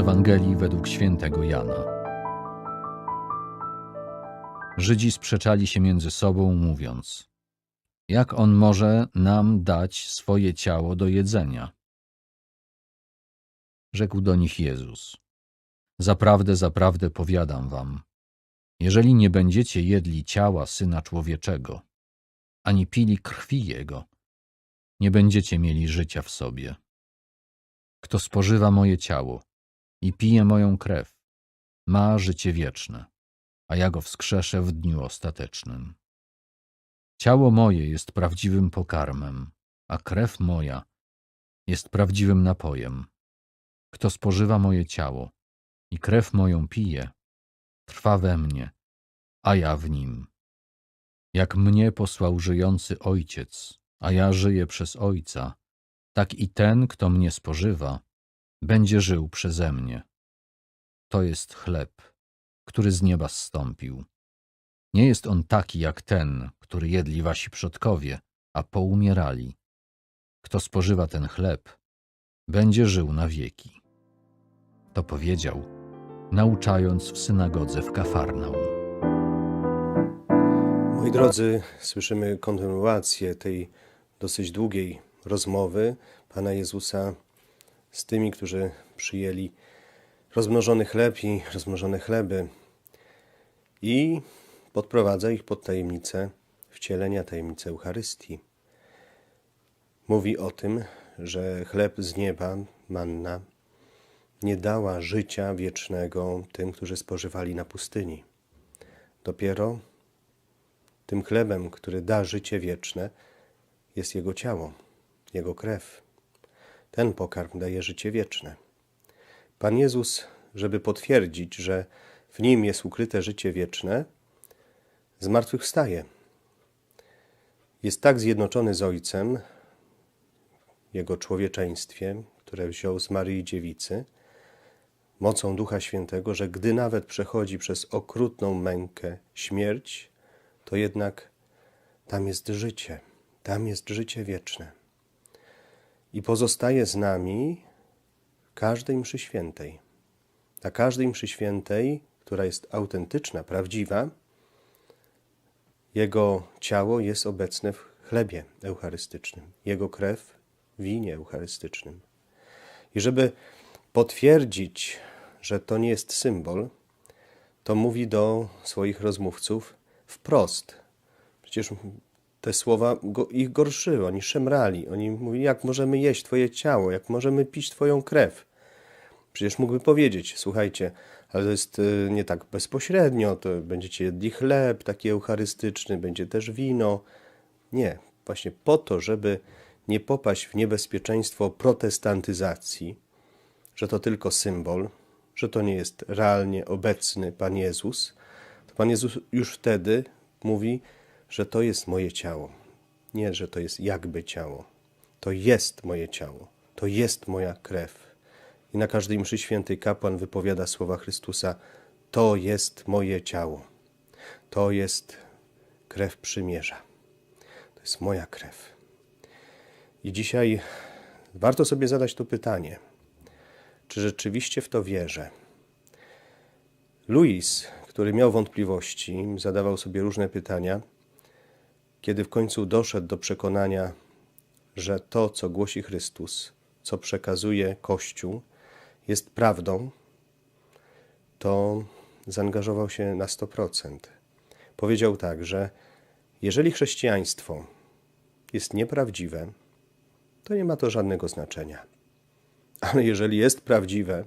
Ewangelii według świętego Jana. Żydzi sprzeczali się między sobą, mówiąc: Jak on może nam dać swoje ciało do jedzenia? Rzekł do nich Jezus: Zaprawdę, zaprawdę powiadam wam, jeżeli nie będziecie jedli ciała syna człowieczego, ani pili krwi jego, nie będziecie mieli życia w sobie. Kto spożywa moje ciało i pije moją krew, ma życie wieczne, a ja go wskrzeszę w dniu ostatecznym. Ciało moje jest prawdziwym pokarmem, a krew moja jest prawdziwym napojem. Kto spożywa moje ciało i krew moją pije, trwa we mnie, a ja w nim. Jak mnie posłał żyjący Ojciec, a ja żyję przez Ojca, tak i ten, kto mnie spożywa, będzie żył przeze mnie. To jest chleb, który z nieba zstąpił. Nie jest on taki jak ten, który jedli wasi przodkowie, a poumierali. Kto spożywa ten chleb, będzie żył na wieki. To powiedział, nauczając w synagodze w Kafarnaum. Moi drodzy, słyszymy kontynuację tej dosyć długiej rozmowy Pana Jezusa z tymi, którzy przyjęli rozmnożony chleb i rozmnożone chleby i podprowadza ich pod tajemnicę wcielenia, tajemnicę Eucharystii. Mówi o tym, że chleb z nieba, manna, nie dała życia wiecznego tym, którzy spożywali na pustyni. Dopiero tym chlebem, który da życie wieczne, jest Jego ciało, Jego krew. Ten pokarm daje życie wieczne. Pan Jezus, żeby potwierdzić, że w Nim jest ukryte życie wieczne, zmartwychwstaje. Jest tak zjednoczony z Ojcem, Jego człowieczeństwie, które wziął z Maryi Dziewicy, mocą Ducha Świętego, że gdy nawet przechodzi przez okrutną mękę, śmierć, to jednak tam jest życie, tam jest życie wieczne. I pozostaje z nami każdej mszy świętej. Na każdej mszy świętej, która jest autentyczna, prawdziwa, Jego ciało jest obecne w chlebie eucharystycznym, Jego krew w winie eucharystycznym. I żeby potwierdzić, że to nie jest symbol, to mówi do swoich rozmówców wprost. Przecież te słowa go, ich gorszyły, oni szemrali. Oni mówili, jak możemy jeść Twoje ciało, jak możemy pić Twoją krew. Przecież mógłby powiedzieć, słuchajcie, ale to jest y, nie tak bezpośrednio, to będziecie jedli chleb taki eucharystyczny, będzie też wino. Nie, właśnie po to, żeby nie popaść w niebezpieczeństwo protestantyzacji, że to tylko symbol, że to nie jest realnie obecny Pan Jezus, to Pan Jezus już wtedy mówi, że to jest moje ciało. Nie, że to jest jakby ciało. To jest moje ciało. To jest moja krew. I na każdej mszy świętej kapłan wypowiada słowa Chrystusa: To jest moje ciało. To jest krew przymierza. To jest moja krew. I dzisiaj warto sobie zadać to pytanie: czy rzeczywiście w to wierzę? Louis, który miał wątpliwości, zadawał sobie różne pytania, kiedy w końcu doszedł do przekonania, że to, co głosi Chrystus, co przekazuje Kościół, jest prawdą, to zaangażował się na 100%. Powiedział tak, że jeżeli chrześcijaństwo jest nieprawdziwe, to nie ma to żadnego znaczenia. Ale jeżeli jest prawdziwe,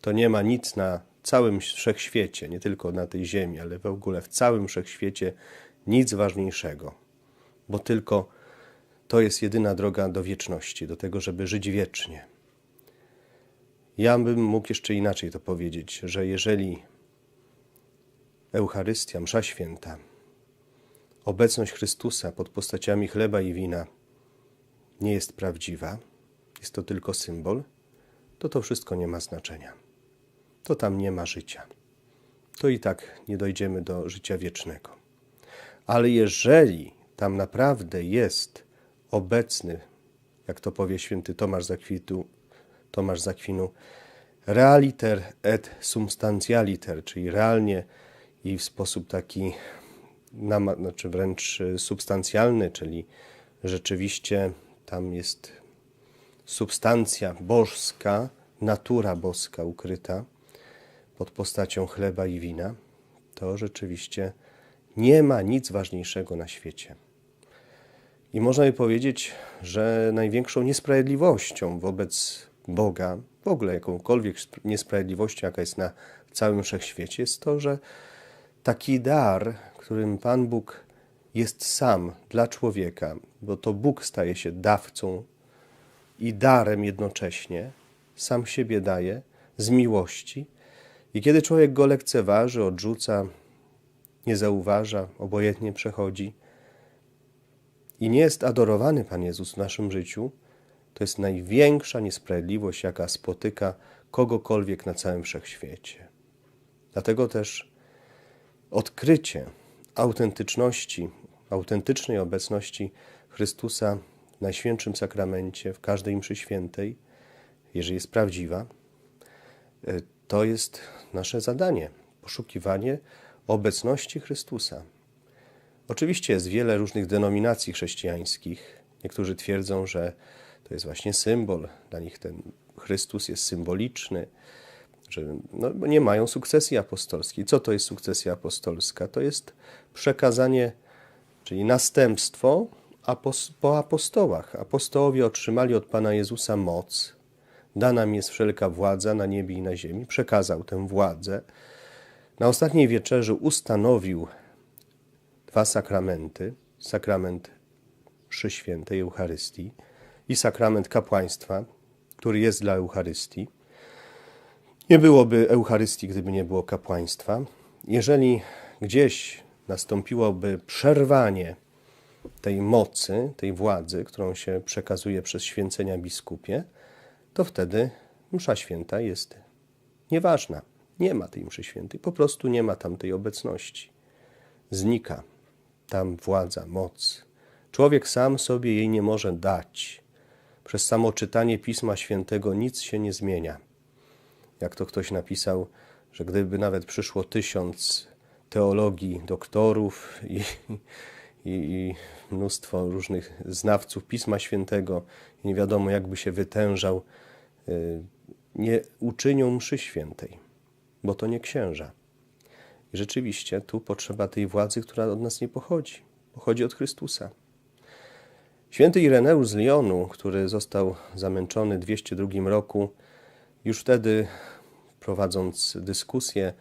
to nie ma nic na całym wszechświecie, nie tylko na tej ziemi, ale w ogóle w całym wszechświecie nic ważniejszego, bo tylko to jest jedyna droga do wieczności, do tego, żeby żyć wiecznie. Ja bym mógł jeszcze inaczej to powiedzieć, że jeżeli Eucharystia, Msza Święta, obecność Chrystusa pod postaciami chleba i wina nie jest prawdziwa, jest to tylko symbol, to to wszystko nie ma znaczenia. To tam nie ma życia. To i tak nie dojdziemy do życia wiecznego. Ale jeżeli tam naprawdę jest obecny, jak to powie święty Tomasz Zakwitu, Tomasz Zakwinu, realiter et substantialiter, czyli realnie i w sposób taki, znaczy wręcz y, substancjalny, czyli rzeczywiście tam jest substancja boska, natura boska ukryta pod postacią chleba i wina, to rzeczywiście nie ma nic ważniejszego na świecie. I można by powiedzieć, że największą niesprawiedliwością wobec Boga, w ogóle jakąkolwiek niesprawiedliwością, jaka jest na całym wszechświecie, jest to, że taki dar, którym Pan Bóg jest sam dla człowieka, bo to Bóg staje się dawcą i darem jednocześnie, sam siebie daje z miłości. I kiedy człowiek go lekceważy, odrzuca, nie zauważa, obojętnie przechodzi i nie jest adorowany Pan Jezus w naszym życiu, to jest największa niesprawiedliwość, jaka spotyka kogokolwiek na całym wszechświecie. Dlatego też odkrycie autentyczności, autentycznej obecności Chrystusa w Najświętszym Sakramencie, w każdej mszy świętej, jeżeli jest prawdziwa, e, to jest nasze zadanie poszukiwanie obecności Chrystusa. Oczywiście jest wiele różnych denominacji chrześcijańskich. Niektórzy twierdzą, że to jest właśnie symbol, dla nich ten Chrystus jest symboliczny, że no, nie mają sukcesji apostolskiej. Co to jest sukcesja apostolska? To jest przekazanie, czyli następstwo po apostołach. Apostołowie otrzymali od Pana Jezusa moc, dana im jest wszelka władza na niebie i na ziemi, przekazał tę władzę. Na ostatniej wieczerzy ustanowił dwa sakramenty, sakrament mszy świętej Eucharystii i sakrament kapłaństwa, który jest dla Eucharystii. Nie byłoby Eucharystii, gdyby nie było kapłaństwa. Jeżeli gdzieś nastąpiłoby przerwanie tej mocy, tej władzy, którą się przekazuje przez święcenia biskupie, to wtedy msza święta jest nieważna. Nie ma tej mszy świętej, po prostu nie ma tam tej obecności. Znika tam władza, moc. Człowiek sam sobie jej nie może dać. Przez samo czytanie Pisma Świętego nic się nie zmienia. Jak to ktoś napisał, że gdyby nawet przyszło tysiąc teologii, doktorów i, i, i mnóstwo różnych znawców Pisma Świętego, nie wiadomo jakby się wytężał, y, nie uczynią mszy świętej, bo to nie księża. I rzeczywiście tu potrzeba tej władzy, która od nas nie pochodzi. Pochodzi od Chrystusa. Święty Ireneusz z Lyonu, który został zamęczony w 202 roku, już wtedy prowadząc dyskusję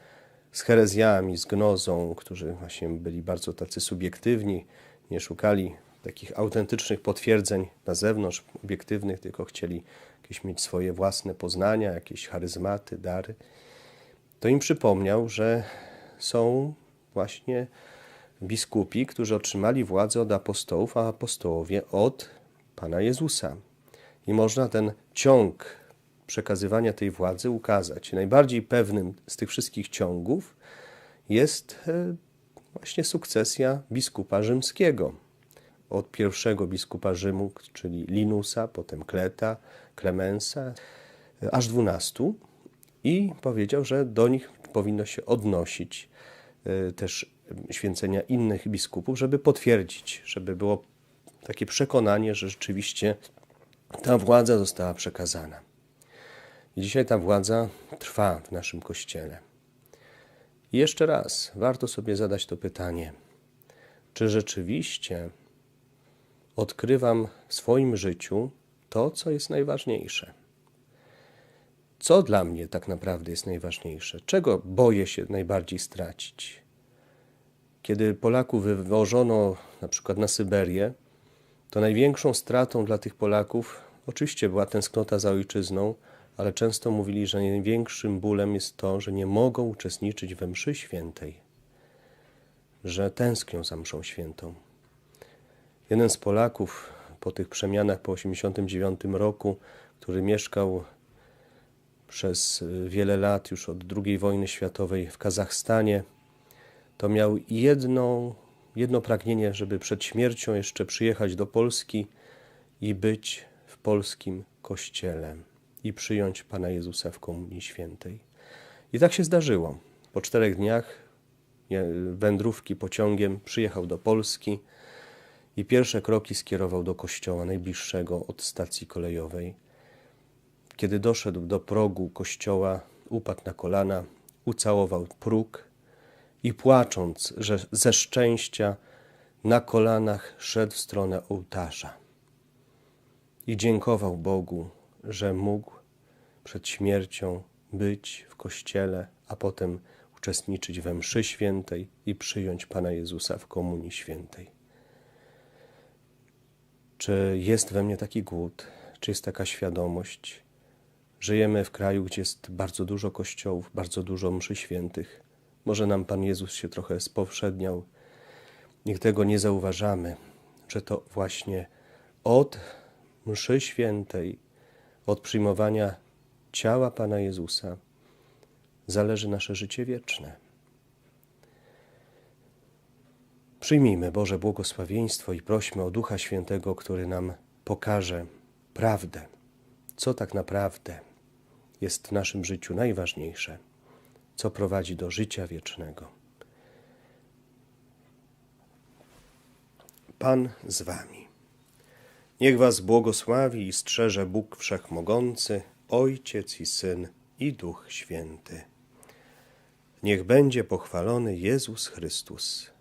z herezjami, z gnozą, którzy właśnie byli bardzo tacy subiektywni, nie szukali takich autentycznych potwierdzeń na zewnątrz, obiektywnych, tylko chcieli jakieś mieć swoje własne poznania, jakieś charyzmaty, dary, to im przypomniał, że są właśnie biskupi, którzy otrzymali władzę od apostołów, a apostołowie od Pana Jezusa. I można ten ciąg przekazywania tej władzy ukazać. Najbardziej pewnym z tych wszystkich ciągów jest e, właśnie sukcesja biskupa rzymskiego. Od pierwszego biskupa Rzymu, czyli Linusa, potem Kleta, Klemensa, e, aż dwunastu. I powiedział, że do nich powinno się odnosić e, też święcenia innych biskupów, żeby potwierdzić, żeby było takie przekonanie, że rzeczywiście ta władza została przekazana. I dzisiaj ta władza trwa w naszym kościele. I jeszcze raz warto sobie zadać to pytanie: czy rzeczywiście odkrywam w swoim życiu to, co jest najważniejsze? Co dla mnie tak naprawdę jest najważniejsze? Czego boję się najbardziej stracić? Kiedy Polaków wywożono na przykład na Syberię, to największą stratą dla tych Polaków oczywiście była tęsknota za ojczyzną, ale często mówili, że największym bólem jest to, że nie mogą uczestniczyć we mszy świętej, że tęsknią za mszą świętą. Jeden z Polaków po tych przemianach po 1989 roku, który mieszkał przez wiele lat, już od II wojny światowej w Kazachstanie, to miał jedno, jedno pragnienie, żeby przed śmiercią jeszcze przyjechać do Polski i być w polskim kościele i przyjąć Pana Jezusa w Komunii Świętej. I tak się zdarzyło. Po czterech dniach wędrówki pociągiem przyjechał do Polski i pierwsze kroki skierował do kościoła najbliższego od stacji kolejowej. Kiedy doszedł do progu kościoła, upadł na kolana, ucałował próg i płacząc że ze szczęścia, na kolanach szedł w stronę ołtarza i dziękował Bogu, że mógł przed śmiercią być w kościele, a potem uczestniczyć we mszy świętej i przyjąć Pana Jezusa w Komunii Świętej. Czy jest we mnie taki głód, czy jest taka świadomość? Żyjemy w kraju, gdzie jest bardzo dużo kościołów, bardzo dużo mszy świętych. Może nam Pan Jezus się trochę spowszedniał. Niech tego nie zauważamy, że to właśnie od mszy świętej, od przyjmowania ciała Pana Jezusa zależy nasze życie wieczne. Przyjmijmy Boże błogosławieństwo i prośmy o Ducha Świętego, który nam pokaże prawdę, co tak naprawdę jest w naszym życiu najważniejsze, co prowadzi do życia wiecznego. Pan z Wami. Niech Was błogosławi i strzeże Bóg Wszechmogący, Ojciec i Syn i Duch Święty. Niech będzie pochwalony Jezus Chrystus.